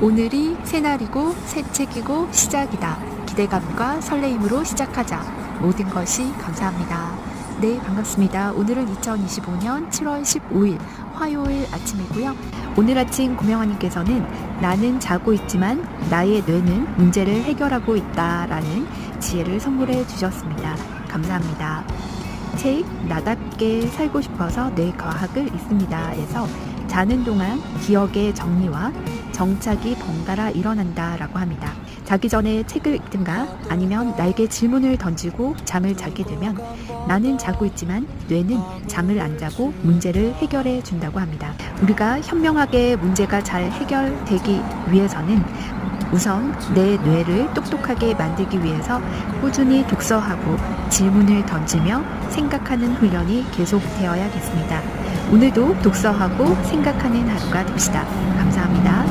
오늘이 새날이고 새 책이고 시작이다. 기대감과 설레임으로 시작하자. 모든 것이 감사합니다. 네, 반갑습니다. 오늘은 2025년 7월 15일 화요일 아침이고요. 오늘 아침 고명아님께서는 나는 자고 있지만 나의 뇌는 문제를 해결하고 있다라는 지혜를 선물해 주셨습니다. 감사합니다. 책 나답게 살고 싶어서 뇌 과학을 읽습니다. 에서 자는 동안 기억의 정리와 정착이 번갈아 일어난다라고 합니다. 자기 전에 책을 읽든가 아니면 나에게 질문을 던지고 잠을 자게 되면 나는 자고 있지만 뇌는 잠을 안 자고 문제를 해결해 준다고 합니다. 우리가 현명하게 문제가 잘 해결되기 위해서는 우선 내 뇌를 똑똑하게 만들기 위해서 꾸준히 독서하고 질문을 던지며 생각하는 훈련이 계속되어야겠습니다. 오늘도 독서하고 생각하는 하루가 됩시다. 감사합니다.